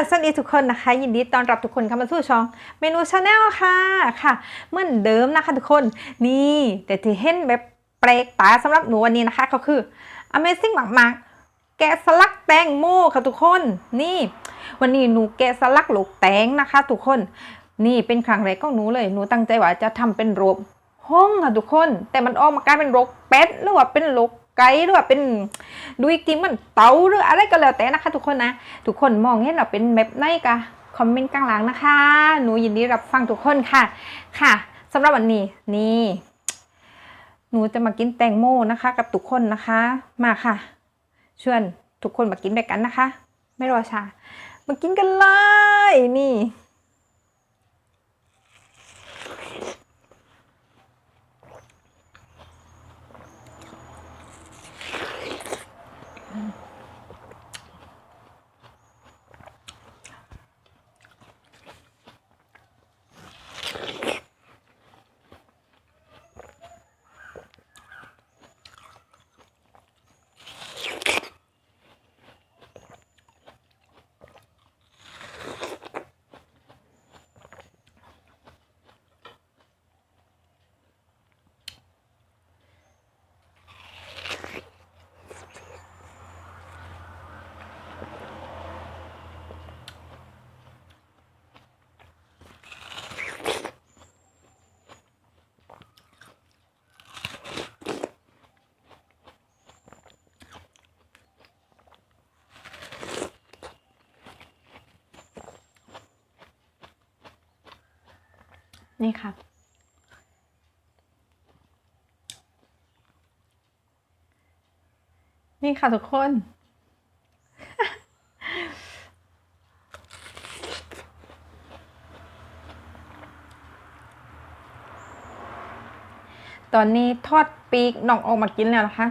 ค่ะสวัสดีทุกคนนะคะ ยินดีต้อนรับทุกคนเข้ามาสู่ช่องเมนูชาแนลค่ะค่ะเหมือนเดิมนะคะทุกคนนี่แต่ที่เห็นแบบแปลกตาสำหรับหนูวันนี้นะคะ ก็คือ Amazing มากๆ แกะสลักแตงโมค่ะทุกคนนี่ วันนี้หนูแกะสลักลูกแตงนะคะ ทุกคนนี่เป็นครั้งแรกของหนูเลยหนูตั้งใจว่าจะทำเป็นโรบห้องค่ะทุกคน แต่มันออกมากลายเป็นโรกเป็ดหรือว่าเป็นรก ไก่หรือว่าเป็นดูอีกทีมันเตาหรืออะไรก็แล้วแต่นะคะทุกคนนะ ทุกคนมองเห็นเราเป็นแบบไหนกะคอมเมนต์กลางหลังนะคะ หนูยินดีรับฟังทุกคนค่ะ ค่ะสำหรับวันนี้นี่ หนูจะมากินแตงโมนะคะ กับทุกคนนะคะ มาค่ะชวนทุกคนมากินด้วยกันนะคะ ไม่รอช้ามากินกันเลยนี่ นี่ค่ะ นี่ค่ะทุกคน ตอนนี้ทอดปีกนอกออกมากินแล้วนะคะ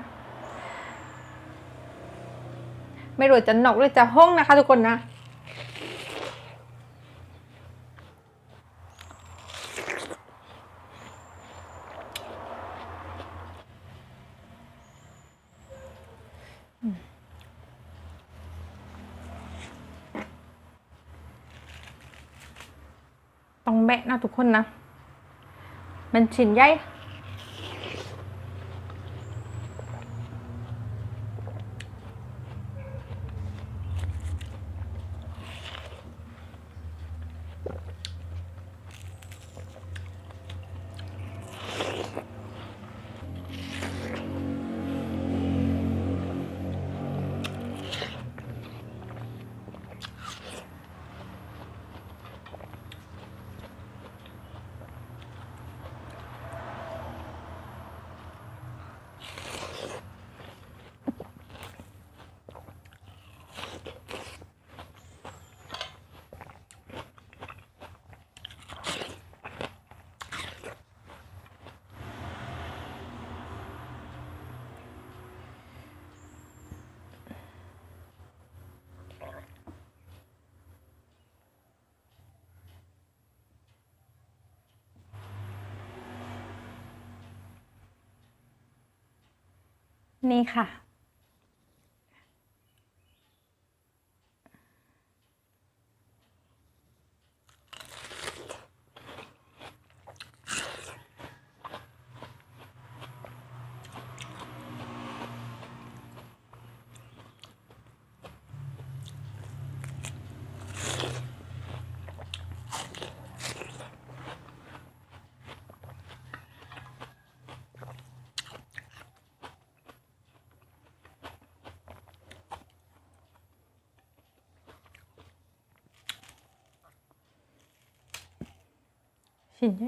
ไม่รู้จะนอกหรือจะห้องนะคะทุกคนนะ ต้องแบะนะทุกคนนะ มันชิ้นใหญ่ นี่ค่ะ ชิ้นให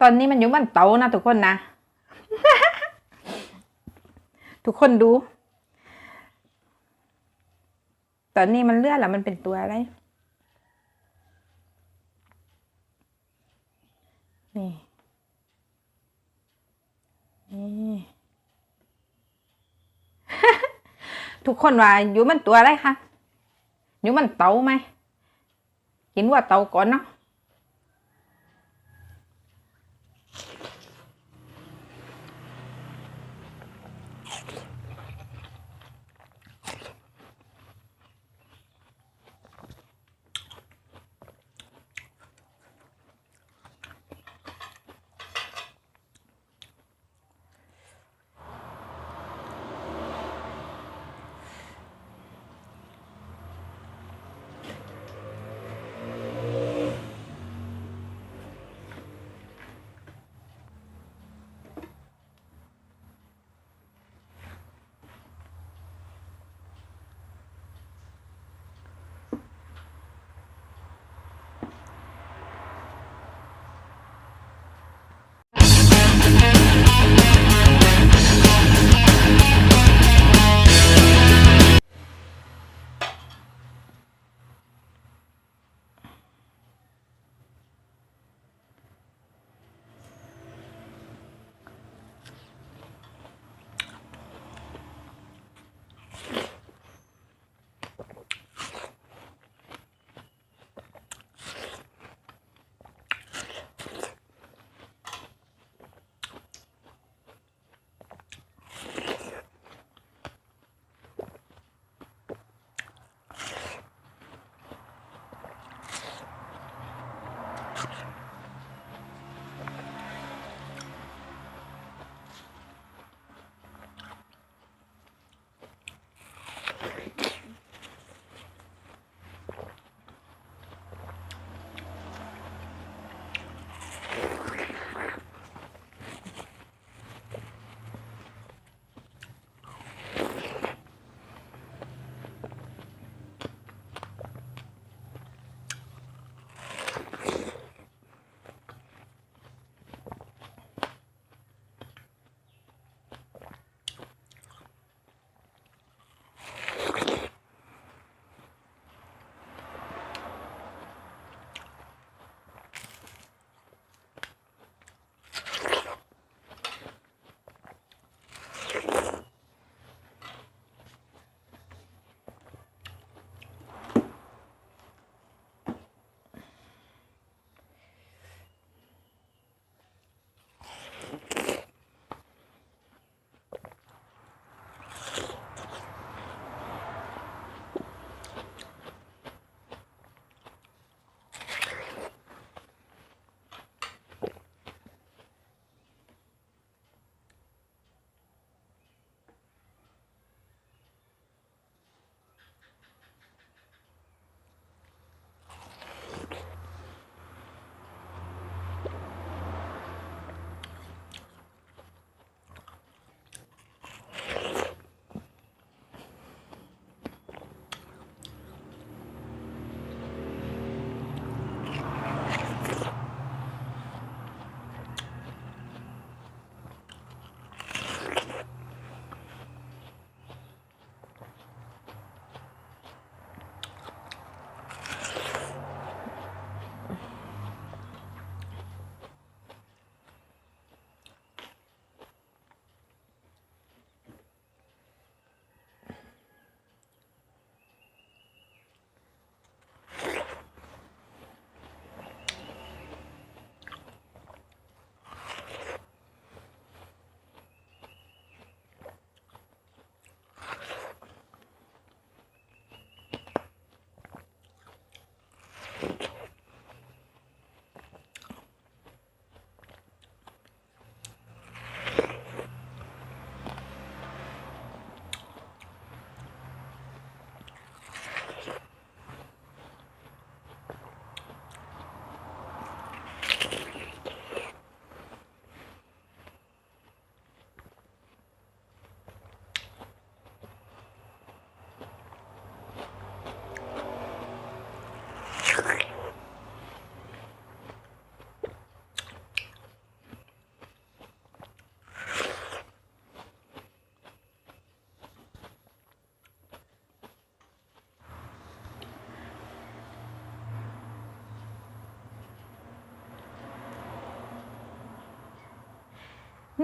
ตอนนี้มันอยู่มันเตานะทุกคนนะ ทุกคนดู ตอนนี้มันเลือนแล้วมันเป็นตัวอะไร นี่นี่ทุกคนว่าอยู่มันตัวอะไรคะอยู่มันเตาไหมกินว่าเตาก่อนเนาะ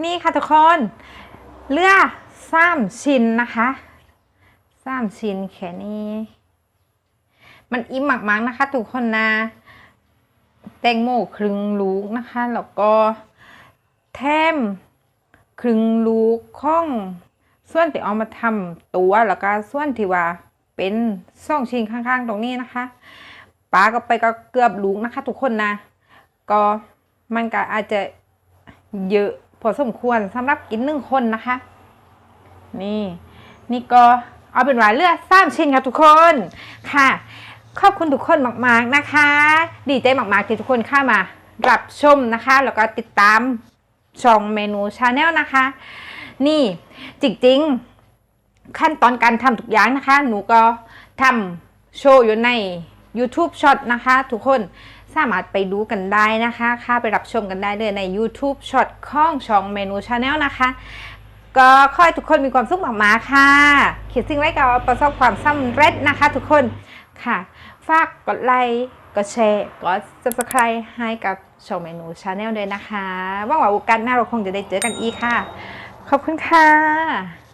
นี่ค่ะทุกคนเลือสามชิ้นนะคะสามชิ้นแค่นี้ มันอิ่มมากๆนะคะ ทุกคนนะ แตงโมครึ่งลูกนะคะ แล้วก็แทมครึ่งลูกข้องส่วนที่เอามาทำตัวแล้วก็ส่วนที่ว่าเป็นซ่องชิ้นข้างๆ ตรงนี้นะคะปลาก็ไปก็เกือบลูกนะคะ ทุกคนนะ ก็มันก็อาจจะเยอะ อสมควรสำหรับกินหนึ่งคนนะคะ นี่ นี่ก็เอาเป็นว่าเลือดสามชิ้นค่ะทุกคนค่ะขอบคุณทุกคนมากๆนะคะ ดีใจมากๆที่ทุกคนเข้ามารับชมนะคะ แล้วก็ติดตามช่องเมนูชาแนลนะคะ นี่จริงๆ ขั้นตอนการทำทุกอย่างนะคะ หนูก็ทำโชว์อยู่ใน YouTube Short นะคะ ทุกคน สามารถไปดูกันได้นะคะค่าไปรับชมกันได้เลยใน YouTube Short ของช่องเมนูชาแนลนะคะ ก็ขอให้ทุกคนมีความสุขมากๆค่ะคิดสิ่งไรก็ประสบความสำเร็จนะคะ ทุกคนค่ะฝากกดไลค์กดแชร์กด subscribe ให้กับช่องเมนูชาแนลด้วยนะคะหวังว่าโอกาสหน้าเราคงจะได้เจอกันอีกค่ะ ขอบคุณค่ะ